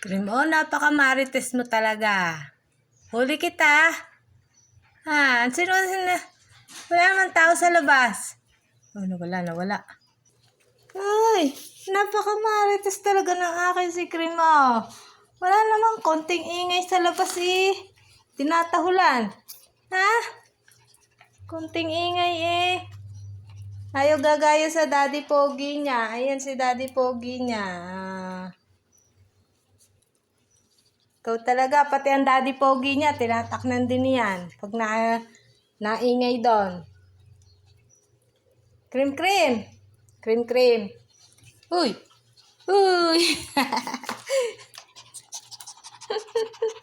Cream, oh, napaka-marites mo talaga. Huli kita. Ha, sino, sino, wala man tao sa labas. Oh, nawala, nawala. Ay, napaka-marites talaga ng akin si Cream, oh. Wala namang konting ingay sa labas, eh. Tinatahulan. Ha? Konting ingay, eh. Ayaw gagaya sa daddy pogi niya. Ayan si daddy pogi niya. Ah. Ikaw talaga, pati ang daddy pogi niya, tinataknan din niyan. Pag na, naingay doon. Cream, cream. Cream, cream. Uy. Uy.